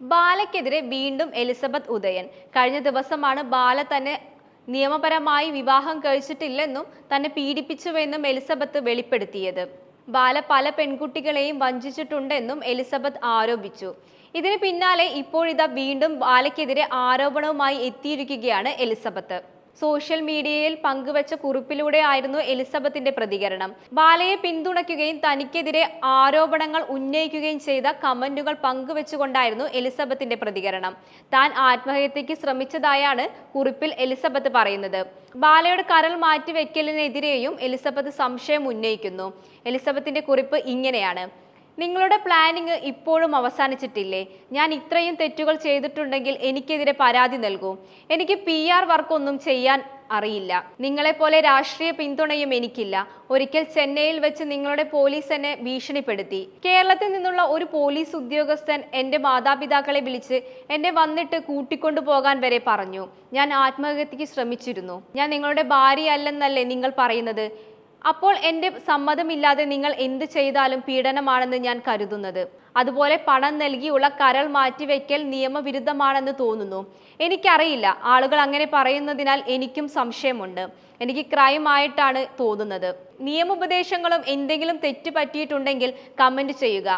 ബാലയ്ക്കെതിരെ വീണ്ടും എലിസബത്ത് ഉദയൻ. കഴിഞ്ഞ ദിവസമാണ് ബാല തന്നെ നിയമപരമായി വിവാഹം കഴിച്ചിട്ടില്ലെന്നും തന്നെ പീഡിപ്പിച്ചുവെന്നും എലിസബത്ത് വെളിപ്പെടുത്തിയത്. ബാല പല പെൺകുട്ടികളെയും വഞ്ചിച്ചിട്ടുണ്ടെന്നും എലിസബത്ത് ആരോപിച്ചു. ഇതിന് പിന്നാലെ ഇപ്പോഴിതാ വീണ്ടും ബാലയ്ക്കെതിരെ ആരോപണവുമായി എത്തിയിരിക്കുകയാണ് എലിസബത്ത്. സോഷ്യൽ മീഡിയയിൽ പങ്കുവച്ച കുറിപ്പിലൂടെ ആയിരുന്നു എലിസബത്തിന്റെ പ്രതികരണം. ബാലയെ പിന്തുണയ്ക്കുകയും തനിക്കെതിരെ ആരോപണങ്ങൾ ഉന്നയിക്കുകയും ചെയ്ത കമന്റുകൾ പങ്കുവെച്ചുകൊണ്ടായിരുന്നു എലിസബത്തിന്റെ പ്രതികരണം. താൻ ആത്മഹത്യക്ക് ശ്രമിച്ചതായാണ് കുറിപ്പിൽ എലിസബത്ത് പറയുന്നത്. ബാലയുടെ കരൾ മാറ്റിവെക്കലിനെതിരെയും എലിസബത്ത് സംശയം ഉന്നയിക്കുന്നു. എലിസബത്തിന്റെ കുറിപ്പ് ഇങ്ങനെയാണ്. നിങ്ങളുടെ പ്ലാനിങ് ഇപ്പോഴും അവസാനിച്ചിട്ടില്ലേ? ഞാൻ ഇത്രയും തെറ്റുകൾ ചെയ്തിട്ടുണ്ടെങ്കിൽ എനിക്കെതിരെ പരാതി നൽകൂ. എനിക്ക് പി ആർ വർക്കൊന്നും ചെയ്യാൻ അറിയില്ല. നിങ്ങളെപ്പോലെ രാഷ്ട്രീയ പിന്തുണയും എനിക്കില്ല. ഒരിക്കൽ ചെന്നൈയിൽ വെച്ച് നിങ്ങളുടെ പോലീസ് എന്നെ ഭീഷണിപ്പെടുത്തി. കേരളത്തിൽ നിന്നുള്ള ഒരു പോലീസ് ഉദ്യോഗസ്ഥൻ എന്റെ മാതാപിതാക്കളെ വിളിച്ച് എന്നെ വന്നിട്ട് കൂട്ടിക്കൊണ്ടു പോകാൻ വരെ പറഞ്ഞു. ഞാൻ ആത്മഹത്യക്ക് ശ്രമിച്ചിരുന്നു. ഞാൻ നിങ്ങളുടെ ഭാര്യയല്ലെന്നല്ലേ നിങ്ങൾ പറയുന്നത്? അപ്പോൾ എന്റെ സമ്മതമില്ലാതെ നിങ്ങൾ എന്ത് ചെയ്താലും പീഡനമാണെന്ന് ഞാൻ കരുതുന്നത്. അതുപോലെ പണം നൽകിയുള്ള കരൾ മാറ്റിവെക്കൽ നിയമവിരുദ്ധമാണെന്ന് തോന്നുന്നു. എനിക്കറിയില്ല ആളുകൾ അങ്ങനെ പറയുന്നതിനാൽ എനിക്കും സംശയമുണ്ട്. എനിക്ക് ക്രൈം ആയിട്ടാണ് തോന്നുന്നത്. നിയമോപദേശങ്ങളും എന്തെങ്കിലും തെറ്റ് പറ്റിയിട്ടുണ്ടെങ്കിൽ കമന്റ് ചെയ്യുക.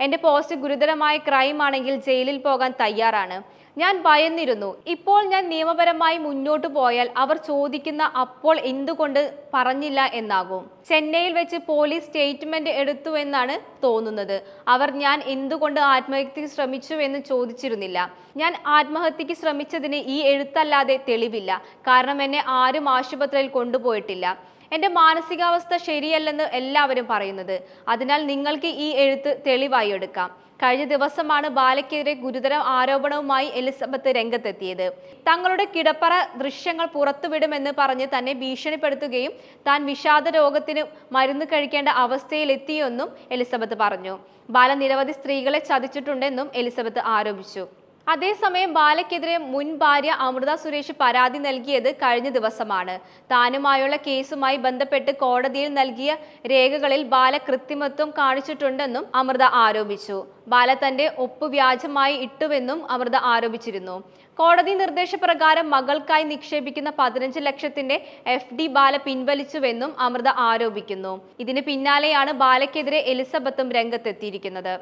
എന്റെ പോസ്റ്റ് ഗുരുതരമായ ക്രൈം ആണെങ്കിൽ ജയിലിൽ പോകാൻ തയ്യാറാണ്. ഞാൻ ഭയന്നിരുന്നു. ഇപ്പോൾ ഞാൻ നിയമപരമായി മുന്നോട്ട് പോയാൽ അവർ ചോദിക്കുന്ന അപ്പോൾ എന്തുകൊണ്ട് പറഞ്ഞില്ല എന്നാകും. ചെന്നൈയിൽ വെച്ച് പോലീസ് സ്റ്റേറ്റ്മെന്റ് എടുത്തു എന്നാണ് തോന്നുന്നത്. അവർ ഞാൻ എന്തുകൊണ്ട് ആത്മഹത്യക്ക് ശ്രമിച്ചു എന്ന് ചോദിച്ചിരുന്നില്ല. ഞാൻ ആത്മഹത്യക്ക് ശ്രമിച്ചതിന് ഈ എഴുത്തല്ലാതെ തെളിവില്ല. കാരണം എന്നെ ആരും ആശുപത്രിയിൽ കൊണ്ടുപോയിട്ടില്ല. എന്റെ മാനസികാവസ്ഥ ശരിയല്ലെന്ന് എല്ലാവരും പറയുന്നത്. അതിനാൽ നിങ്ങൾക്ക് ഈ എഴുത്ത് തെളിവായി എടുക്കാം. കഴിഞ്ഞ ദിവസമാണ് ബാലയ്ക്കെതിരെ ഗുരുതര ആരോപണവുമായി എലിസബത്ത് രംഗത്തെത്തിയത്. തങ്ങളുടെ കിടപ്പറ ദൃശ്യങ്ങൾ പുറത്തുവിടുമെന്ന് പറഞ്ഞ് തന്നെ ഭീഷണിപ്പെടുത്തുകയും താൻ വിഷാദ രോഗത്തിന് മരുന്ന് കഴിക്കേണ്ട അവസ്ഥയിലെത്തിയെന്നും എലിസബത്ത് പറഞ്ഞു. ബാല നിരവധി സ്ത്രീകളെ ചതിച്ചിട്ടുണ്ടെന്നും എലിസബത്ത് ആരോപിച്ചു. അതേസമയം ബാലയ്ക്കെതിരെ മുൻ ഭാര്യ അമൃത സുരേഷ് പരാതി നൽകിയത് കഴിഞ്ഞ ദിവസമാണ്. താനുമായുള്ള കേസുമായി ബന്ധപ്പെട്ട് കോടതിയിൽ നൽകിയ രേഖകളിൽ ബാല കൃത്രിമത്വം കാണിച്ചിട്ടുണ്ടെന്നും അമൃത ആരോപിച്ചു. ബാല തന്റെ ഒപ്പ് വ്യാജമായി ഇട്ടുവെന്നും അമൃത ആരോപിച്ചിരുന്നു. കോടതി നിർദ്ദേശപ്രകാരം മകൾക്കായി നിക്ഷേപിക്കുന്ന പതിനഞ്ച് ലക്ഷത്തിന്റെ എഫ് ഡി ബാല പിൻവലിച്ചുവെന്നും അമൃത ആരോപിക്കുന്നു. ഇതിന് പിന്നാലെയാണ് ബാലയ്ക്കെതിരെ എലിസബത്തും രംഗത്തെത്തിയിരിക്കുന്നത്.